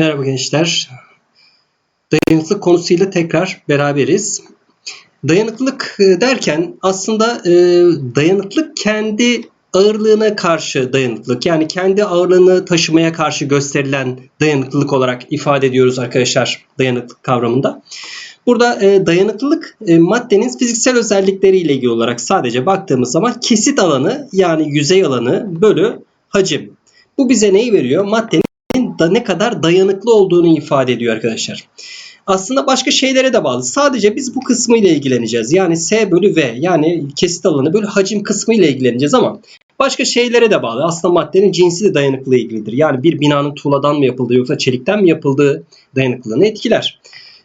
Merhaba gençler. Dayanıklılık konusuyla tekrar beraberiz. Dayanıklılık e, derken aslında e, dayanıklılık kendi ağırlığına karşı dayanıklılık. Yani kendi ağırlığını taşımaya karşı gösterilen dayanıklılık olarak ifade ediyoruz arkadaşlar dayanıklılık kavramında. Burada e, dayanıklılık maddenin fiziksel özellikleriyle ilgili olarak sadece baktığımız zaman kesit alanı yani yüzey alanı bölü hacim. Bu bize neyi veriyor? Maddenin da ne kadar dayanıklı olduğunu ifade ediyor arkadaşlar. Aslında başka şeylere de bağlı. Sadece biz bu kısmı ile ilgileneceğiz. Yani S bölü V yani kesit alanı bölü hacim kısmı ile ilgileneceğiz ama başka şeylere de bağlı. Aslında maddenin cinsi de dayanıklılığı ilgilidir. Yani bir binanın tuğladan mı yapıldığı yoksa çelikten mi yapıldığı dayanıklılığını etkiler.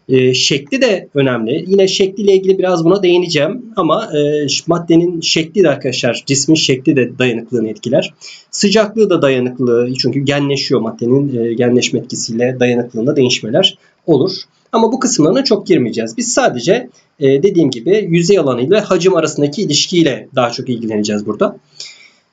E, şekli de önemli. Yine şekliyle ilgili biraz buna değineceğim. Ama e, maddenin şekli de arkadaşlar cismin şekli de dayanıklılığını etkiler. Sıcaklığı da dayanıklılığı çünkü genleşiyor maddenin e, genleşme etkisiyle dayanıklılığında değişmeler olur. Ama bu kısımlarına çok girmeyeceğiz. Biz sadece e, dediğim gibi yüzey alanı ile hacim arasındaki ilişkiyle daha çok ilgileneceğiz burada.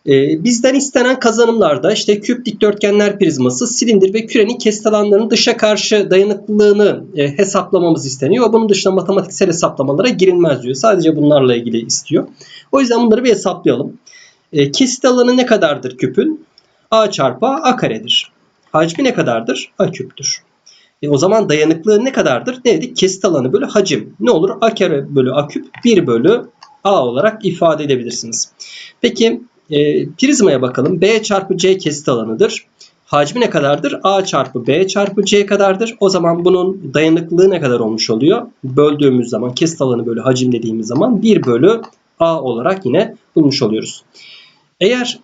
E, bizden istenen kazanımlarda işte küp dikdörtgenler prizması, silindir ve kürenin kesit alanlarının dışa karşı dayanıklılığını e, hesaplamamız isteniyor. Bunun dışında matematiksel hesaplamalara girilmez diyor. Sadece bunlarla ilgili istiyor. O yüzden bunları bir hesaplayalım. E, kesit alanı ne kadardır küpün? A çarpı A, karedir. Hacmi ne kadardır? A küptür. E, o zaman dayanıklığı ne kadardır? Ne dedik? Kesit alanı bölü hacim. Ne olur? A kare bölü A küp 1 bölü A olarak ifade edebilirsiniz. Peki e, prizmaya bakalım. B çarpı C kesit alanıdır. Hacmi ne kadardır? A çarpı B çarpı C kadardır. O zaman bunun dayanıklılığı ne kadar olmuş oluyor? Böldüğümüz zaman kesit alanı bölü hacim dediğimiz zaman 1 bölü A olarak yine bulmuş oluyoruz. Eğer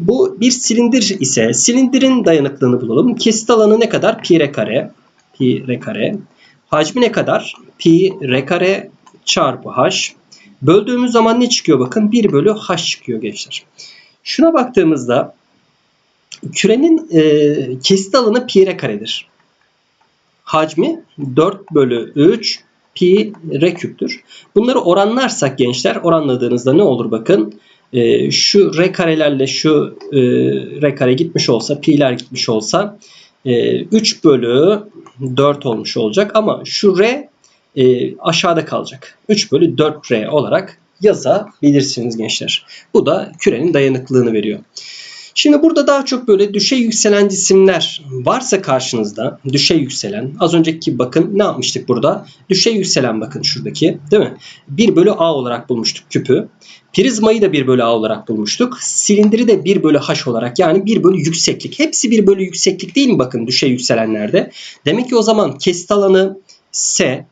bu bir silindir ise silindirin dayanıklılığını bulalım. Kesit alanı ne kadar? Pi r kare. Pi r kare. Hacmi ne kadar? Pi r kare çarpı h. Böldüğümüz zaman ne çıkıyor bakın? 1 bölü h çıkıyor gençler. Şuna baktığımızda kürenin e, kesit alanı pi r karedir. Hacmi 4 bölü 3 pi r küptür. Bunları oranlarsak gençler oranladığınızda ne olur bakın. E, şu r karelerle şu e, r kare gitmiş olsa pi'ler gitmiş olsa e, 3 bölü 4 olmuş olacak ama şu r e, aşağıda kalacak. 3 bölü 4R olarak yazabilirsiniz gençler. Bu da kürenin dayanıklılığını veriyor. Şimdi burada daha çok böyle düşey yükselen cisimler varsa karşınızda düşey yükselen az önceki bakın ne yapmıştık burada? Düşey yükselen bakın şuradaki değil mi? 1 bölü A olarak bulmuştuk küpü. Prizmayı da 1 bölü A olarak bulmuştuk. Silindiri de 1 bölü H olarak yani 1 bölü yükseklik. Hepsi 1 bölü yükseklik değil mi bakın düşey yükselenlerde? Demek ki o zaman kesit alanı S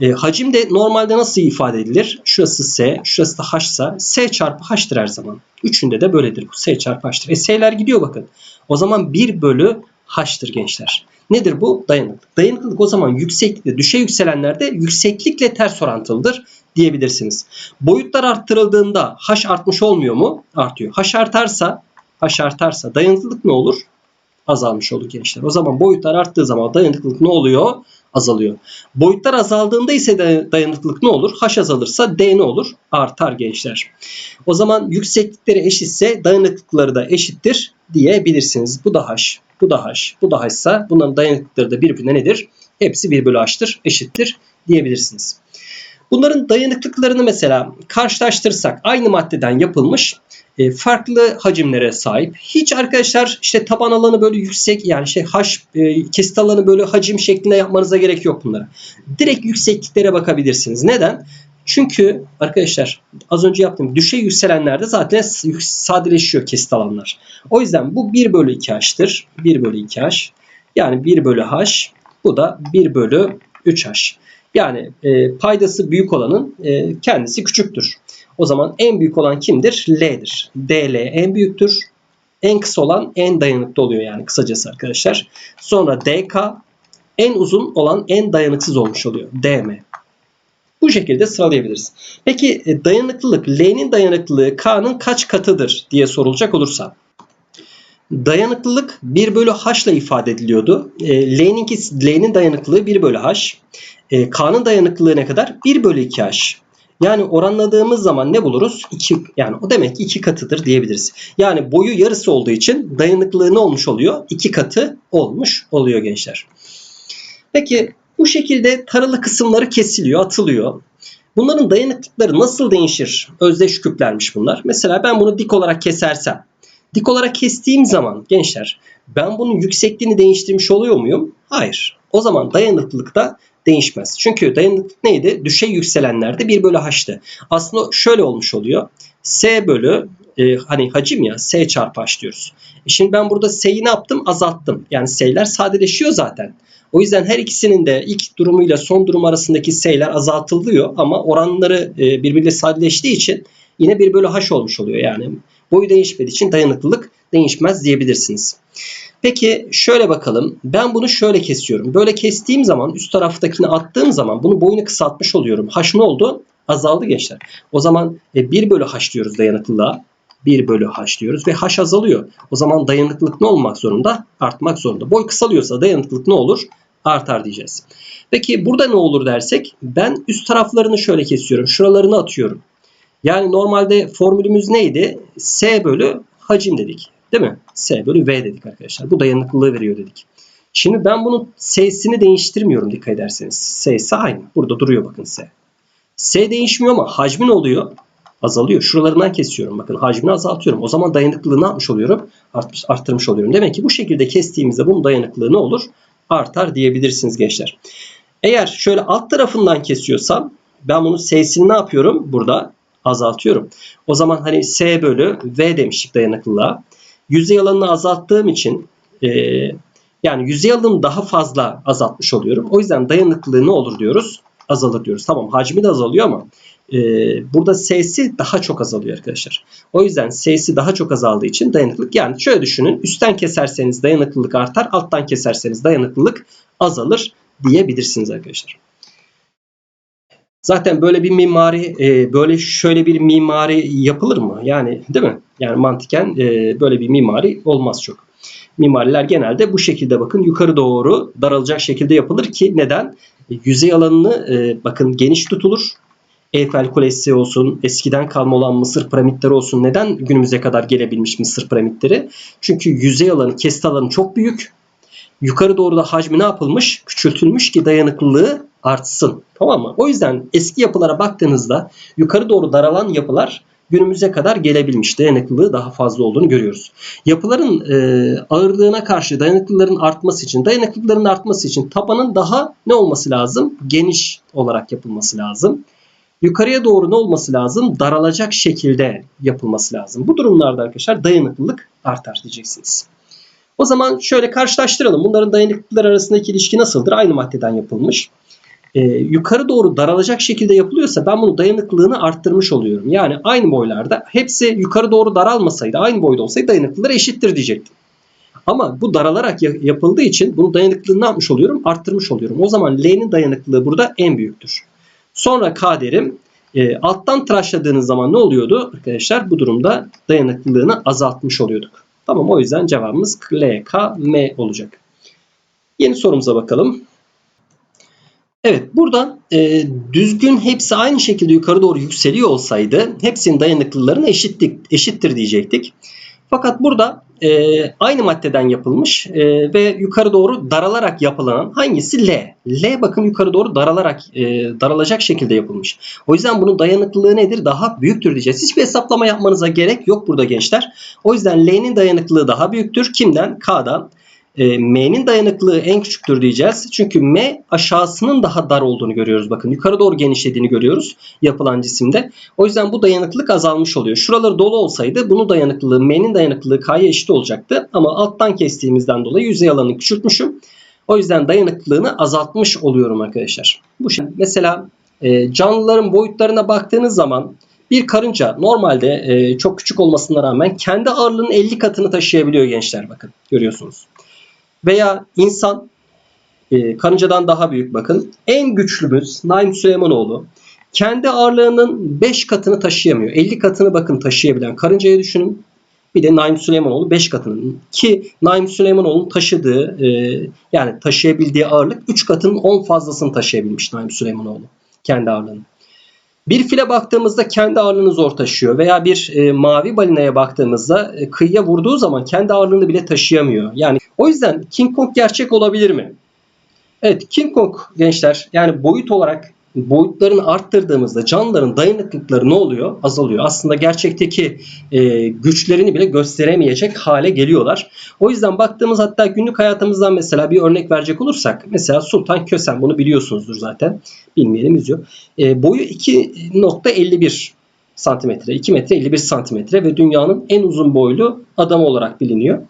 e, hacim de normalde nasıl ifade edilir? Şurası S, şurası da H ise S çarpı H'tır her zaman. Üçünde de böyledir bu. S çarpı H'tır. E S'ler gidiyor bakın. O zaman 1 bölü H'tır gençler. Nedir bu? Dayanıklık. Dayanıklılık o zaman yükseklikte, düşe yükselenlerde yükseklikle ters orantılıdır diyebilirsiniz. Boyutlar arttırıldığında H artmış olmuyor mu? Artıyor. H artarsa, H artarsa dayanıklılık ne olur? Azalmış olur gençler. O zaman boyutlar arttığı zaman dayanıklılık ne oluyor? Azalıyor. Boyutlar azaldığında ise dayanıklılık ne olur? H azalırsa D ne olur? Artar gençler. O zaman yükseklikleri eşitse dayanıklıkları da eşittir diyebilirsiniz. Bu da H, bu da H, bu da H ise bunların dayanıklıkları da birbirine nedir? Hepsi 1 bölü H'tır, eşittir diyebilirsiniz. Bunların dayanıklıklarını mesela karşılaştırırsak aynı maddeden yapılmış e, farklı hacimlere sahip. Hiç arkadaşlar işte taban alanı böyle yüksek yani şey haş e, kesit alanı böyle hacim şeklinde yapmanıza gerek yok bunlara. Direkt yüksekliklere bakabilirsiniz. Neden? Çünkü arkadaşlar az önce yaptığım düşey yükselenlerde zaten sadeleşiyor kesit alanlar. O yüzden bu 1 bölü 2 h'tır. 1 bölü 2 h. Yani 1 bölü h. Bu da 1 bölü 3 h. Yani e, paydası büyük olanın e, kendisi küçüktür. O zaman en büyük olan kimdir? L'dir. DL en büyüktür. En kısa olan en dayanıklı oluyor yani kısacası arkadaşlar. Sonra DK en uzun olan en dayanıksız olmuş oluyor. DM. Bu şekilde sıralayabiliriz. Peki e, dayanıklılık L'nin dayanıklılığı K'nın kaç katıdır diye sorulacak olursa. Dayanıklılık 1 bölü H ile ifade ediliyordu. E, L'ninki, L'nin dayanıklılığı 1 bölü H. E, K'nın dayanıklılığı ne kadar? 1 bölü 2 H. Yani oranladığımız zaman ne buluruz? 2 yani o demek ki 2 katıdır diyebiliriz. Yani boyu yarısı olduğu için dayanıklılığı ne olmuş oluyor? 2 katı olmuş oluyor gençler. Peki bu şekilde taralı kısımları kesiliyor, atılıyor. Bunların dayanıklıkları nasıl değişir? Özdeş küplermiş bunlar. Mesela ben bunu dik olarak kesersem. Dik olarak kestiğim zaman gençler ben bunun yüksekliğini değiştirmiş oluyor muyum? Hayır. O zaman dayanıklılık da değişmez. Çünkü dayanıklılık neydi? Düşey yükselenlerde 1 bölü h'tı. Aslında şöyle olmuş oluyor. S bölü e, hani hacim ya S çarpı h diyoruz. E şimdi ben burada S'yi ne yaptım? Azalttım. Yani S'ler sadeleşiyor zaten. O yüzden her ikisinin de ilk durumuyla son durum arasındaki S'ler azaltılıyor ama oranları e, birbiriyle sadeleştiği için yine 1 bölü h olmuş oluyor. Yani boyu değişmediği için dayanıklılık değişmez diyebilirsiniz. Peki şöyle bakalım. Ben bunu şöyle kesiyorum. Böyle kestiğim zaman üst taraftakini attığım zaman bunu boyunu kısaltmış oluyorum. H ne oldu? Azaldı gençler. O zaman 1 e, bölü H diyoruz dayanıklılığa. 1 bölü H diyoruz ve H azalıyor. O zaman dayanıklılık ne olmak zorunda? Artmak zorunda. Boy kısalıyorsa dayanıklılık ne olur? Artar diyeceğiz. Peki burada ne olur dersek ben üst taraflarını şöyle kesiyorum. Şuralarını atıyorum. Yani normalde formülümüz neydi? S bölü hacim dedik. Değil mi? S bölü V dedik arkadaşlar. Bu dayanıklılığı veriyor dedik. Şimdi ben bunun S'sini değiştirmiyorum dikkat ederseniz. S'si aynı. Burada duruyor bakın S. S değişmiyor ama hacmi ne oluyor? Azalıyor. Şuralarından kesiyorum. Bakın hacmini azaltıyorum. O zaman dayanıklılığı ne yapmış oluyorum? Artmış, arttırmış oluyorum. Demek ki bu şekilde kestiğimizde bunun dayanıklılığı ne olur? Artar diyebilirsiniz gençler. Eğer şöyle alt tarafından kesiyorsam ben bunun S'sini ne yapıyorum? Burada azaltıyorum. O zaman hani S bölü V demiştik dayanıklılığa yüzey alanını azalttığım için e, yani yüzey alanını daha fazla azaltmış oluyorum. O yüzden dayanıklılığı ne olur diyoruz? Azalır diyoruz. Tamam hacmi de azalıyor ama e, burada S'si daha çok azalıyor arkadaşlar. O yüzden S'si daha çok azaldığı için dayanıklılık yani şöyle düşünün. Üstten keserseniz dayanıklılık artar. Alttan keserseniz dayanıklılık azalır diyebilirsiniz arkadaşlar. Zaten böyle bir mimari, e, böyle şöyle bir mimari yapılır mı? Yani değil mi? Yani mantıken e, böyle bir mimari olmaz çok. Mimariler genelde bu şekilde bakın yukarı doğru daralacak şekilde yapılır ki neden? E, yüzey alanını bakın geniş tutulur. Eyfel Kulesi olsun, eskiden kalma olan Mısır piramitleri olsun. Neden günümüze kadar gelebilmiş Mısır piramitleri? Çünkü yüzey alanı, kesit alanı çok büyük. Yukarı doğru da hacmi ne yapılmış? Küçültülmüş ki dayanıklılığı artsın. Tamam mı? O yüzden eski yapılara baktığınızda yukarı doğru daralan yapılar günümüze kadar gelebilmiş. Dayanıklılığı daha fazla olduğunu görüyoruz. Yapıların e, ağırlığına karşı dayanıklılıkların artması için, dayanıklılıkların artması için tabanın daha ne olması lazım? Geniş olarak yapılması lazım. Yukarıya doğru ne olması lazım? Daralacak şekilde yapılması lazım. Bu durumlarda arkadaşlar dayanıklılık artar diyeceksiniz. O zaman şöyle karşılaştıralım. Bunların dayanıklılıklar arasındaki ilişki nasıldır? Aynı maddeden yapılmış e, yukarı doğru daralacak şekilde yapılıyorsa ben bunu dayanıklılığını arttırmış oluyorum. Yani aynı boylarda hepsi yukarı doğru daralmasaydı aynı boyda olsaydı dayanıklılıkları eşittir diyecektim. Ama bu daralarak yapıldığı için bunu dayanıklılığını yapmış oluyorum? Arttırmış oluyorum. O zaman L'nin dayanıklılığı burada en büyüktür. Sonra K derim. E, alttan tıraşladığınız zaman ne oluyordu? Arkadaşlar bu durumda dayanıklılığını azaltmış oluyorduk. Tamam o yüzden cevabımız L, K, M olacak. Yeni sorumuza bakalım. Evet burada e, düzgün hepsi aynı şekilde yukarı doğru yükseliyor olsaydı hepsinin dayanıklılığını eşittik, eşittir diyecektik. Fakat burada e, aynı maddeden yapılmış e, ve yukarı doğru daralarak yapılan hangisi L? L bakın yukarı doğru daralarak e, daralacak şekilde yapılmış. O yüzden bunun dayanıklılığı nedir? Daha büyüktür diyeceğiz. Hiçbir hesaplama yapmanıza gerek yok burada gençler. O yüzden L'nin dayanıklılığı daha büyüktür. Kimden? K'dan. E, M'nin dayanıklılığı en küçüktür diyeceğiz. Çünkü M aşağısının daha dar olduğunu görüyoruz. Bakın yukarı doğru genişlediğini görüyoruz yapılan cisimde. O yüzden bu dayanıklılık azalmış oluyor. Şuraları dolu olsaydı bunun dayanıklılığı M'nin dayanıklılığı K'ya eşit olacaktı. Ama alttan kestiğimizden dolayı yüzey alanını küçültmüşüm. O yüzden dayanıklılığını azaltmış oluyorum arkadaşlar. Bu şey. Mesela e, canlıların boyutlarına baktığınız zaman bir karınca normalde e, çok küçük olmasına rağmen kendi ağırlığının 50 katını taşıyabiliyor gençler bakın görüyorsunuz. Veya insan e, karıncadan daha büyük bakın. En güçlümüz Naim Süleymanoğlu kendi ağırlığının 5 katını taşıyamıyor. 50 katını bakın taşıyabilen karıncayı düşünün. Bir de Naim Süleymanoğlu 5 katının ki Naim Süleymanoğlu'nun taşıdığı e, yani taşıyabildiği ağırlık 3 katının 10 fazlasını taşıyabilmiş Naim Süleymanoğlu kendi ağırlığını. Bir file baktığımızda kendi ağırlığını zor taşıyor veya bir e, mavi balinaya baktığımızda e, kıyıya vurduğu zaman kendi ağırlığını bile taşıyamıyor. Yani o yüzden King Kong gerçek olabilir mi? Evet King Kong gençler yani boyut olarak boyutlarını arttırdığımızda canlıların dayanıklılıkları ne oluyor? Azalıyor. Aslında gerçekteki e, güçlerini bile gösteremeyecek hale geliyorlar. O yüzden baktığımız hatta günlük hayatımızdan mesela bir örnek verecek olursak mesela Sultan Kösen bunu biliyorsunuzdur zaten. Bilmeyenimiz yok. E, boyu 2.51 santimetre, 2 metre 51 santimetre ve dünyanın en uzun boylu adamı olarak biliniyor.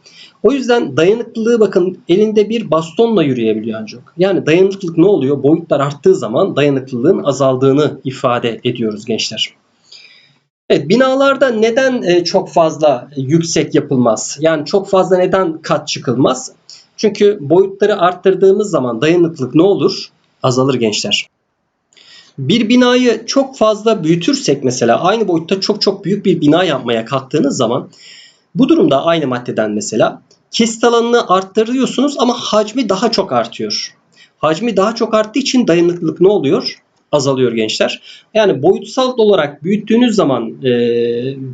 O yüzden dayanıklılığı bakın elinde bir bastonla yürüyebiliyor ancak. Yani dayanıklılık ne oluyor? Boyutlar arttığı zaman dayanıklılığın azaldığını ifade ediyoruz gençler. Evet, binalarda neden e, çok fazla yüksek yapılmaz? Yani çok fazla neden kat çıkılmaz? Çünkü boyutları arttırdığımız zaman dayanıklılık ne olur? Azalır gençler. Bir binayı çok fazla büyütürsek mesela aynı boyutta çok çok büyük bir bina yapmaya kalktığınız zaman bu durumda aynı maddeden mesela kesit alanını arttırıyorsunuz ama hacmi daha çok artıyor. Hacmi daha çok arttığı için dayanıklılık ne oluyor? Azalıyor gençler. Yani boyutsal olarak büyüttüğünüz zaman e,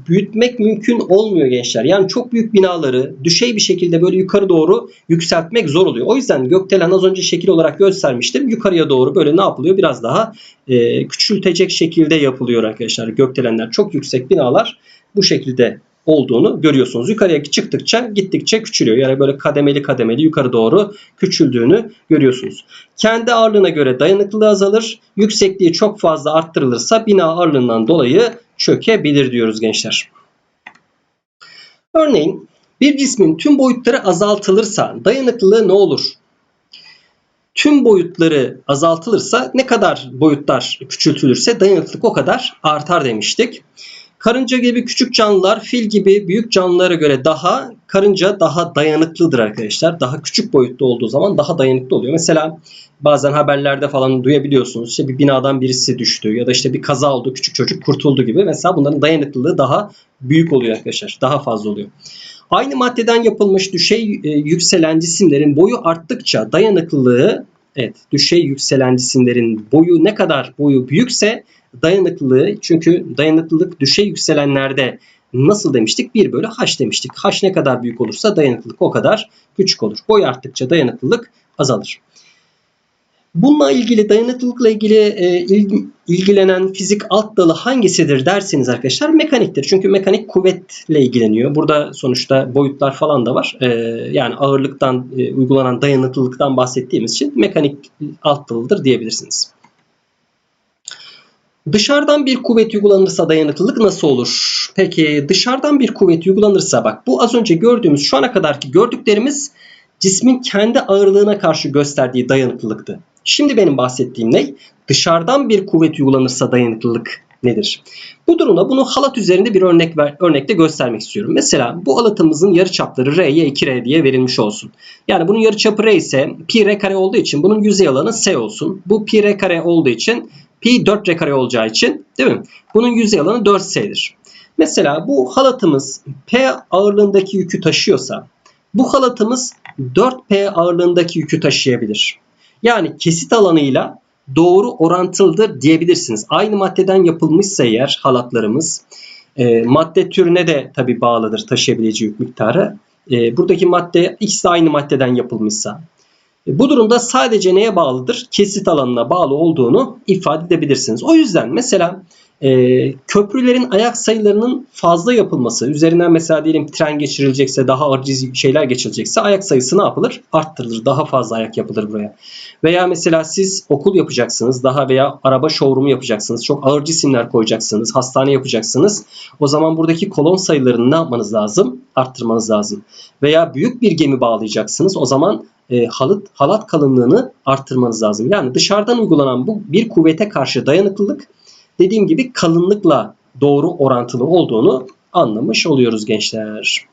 büyütmek mümkün olmuyor gençler. Yani çok büyük binaları düşey bir şekilde böyle yukarı doğru yükseltmek zor oluyor. O yüzden gökdelen az önce şekil olarak göstermiştim. Yukarıya doğru böyle ne yapılıyor? Biraz daha e, küçültecek şekilde yapılıyor arkadaşlar gökdelenler. Çok yüksek binalar bu şekilde olduğunu görüyorsunuz. Yukarıya çıktıkça gittikçe küçülüyor. Yani böyle kademeli kademeli yukarı doğru küçüldüğünü görüyorsunuz. Kendi ağırlığına göre dayanıklılığı azalır. Yüksekliği çok fazla arttırılırsa bina ağırlığından dolayı çökebilir diyoruz gençler. Örneğin bir cismin tüm boyutları azaltılırsa dayanıklılığı ne olur? Tüm boyutları azaltılırsa ne kadar boyutlar küçültülürse dayanıklılık o kadar artar demiştik. Karınca gibi küçük canlılar fil gibi büyük canlılara göre daha karınca daha dayanıklıdır arkadaşlar. Daha küçük boyutta olduğu zaman daha dayanıklı oluyor. Mesela bazen haberlerde falan duyabiliyorsunuz. İşte bir binadan birisi düştü ya da işte bir kaza oldu küçük çocuk kurtuldu gibi. Mesela bunların dayanıklılığı daha büyük oluyor arkadaşlar. Daha fazla oluyor. Aynı maddeden yapılmış düşey e, yükselen cisimlerin boyu arttıkça dayanıklılığı evet düşey yükselen cisimlerin boyu ne kadar boyu büyükse dayanıklılığı çünkü dayanıklılık düşey yükselenlerde nasıl demiştik? 1 bölü h demiştik. h ne kadar büyük olursa dayanıklılık o kadar küçük olur. Boy arttıkça dayanıklılık azalır. Bununla ilgili dayanıklılıkla ilgili e, ilgilenen fizik alt dalı hangisidir derseniz arkadaşlar mekaniktir. Çünkü mekanik kuvvetle ilgileniyor. Burada sonuçta boyutlar falan da var. E, yani ağırlıktan e, uygulanan dayanıklılıktan bahsettiğimiz için mekanik alt dalıdır diyebilirsiniz. Dışarıdan bir kuvvet uygulanırsa dayanıklılık nasıl olur? Peki dışarıdan bir kuvvet uygulanırsa bak bu az önce gördüğümüz şu ana kadarki gördüklerimiz cismin kendi ağırlığına karşı gösterdiği dayanıklılıktı. Şimdi benim bahsettiğim ne? Dışarıdan bir kuvvet uygulanırsa dayanıklılık nedir? Bu durumda bunu halat üzerinde bir örnek ver, örnekte göstermek istiyorum. Mesela bu halatımızın yarıçapları R'ye 2R diye verilmiş olsun. Yani bunun yarıçapı R ise pi R kare olduğu için bunun yüzey alanı S olsun. Bu pi R kare olduğu için pi 4 r kare olacağı için değil mi? Bunun yüzey alanı 4s'dir. Mesela bu halatımız P ağırlığındaki yükü taşıyorsa bu halatımız 4P ağırlığındaki yükü taşıyabilir. Yani kesit alanıyla doğru orantılıdır diyebilirsiniz. Aynı maddeden yapılmışsa eğer halatlarımız e, madde türüne de tabi bağlıdır taşıyabileceği yük miktarı. E, buradaki madde ikisi aynı maddeden yapılmışsa e, bu durumda sadece neye bağlıdır? Kesit alanına bağlı olduğunu ifade edebilirsiniz. O yüzden mesela e, köprülerin ayak sayılarının fazla yapılması, üzerinden mesela diyelim tren geçirilecekse, daha ağır şeyler geçilecekse ayak sayısı ne yapılır? Arttırılır. Daha fazla ayak yapılır buraya. Veya mesela siz okul yapacaksınız, daha veya araba showroom'u yapacaksınız, çok ağır cisimler koyacaksınız, hastane yapacaksınız. O zaman buradaki kolon sayılarını ne yapmanız lazım? Arttırmanız lazım. Veya büyük bir gemi bağlayacaksınız. O zaman e, halat, halat kalınlığını arttırmanız lazım. Yani dışarıdan uygulanan bu bir kuvvete karşı dayanıklılık dediğim gibi kalınlıkla doğru orantılı olduğunu anlamış oluyoruz gençler.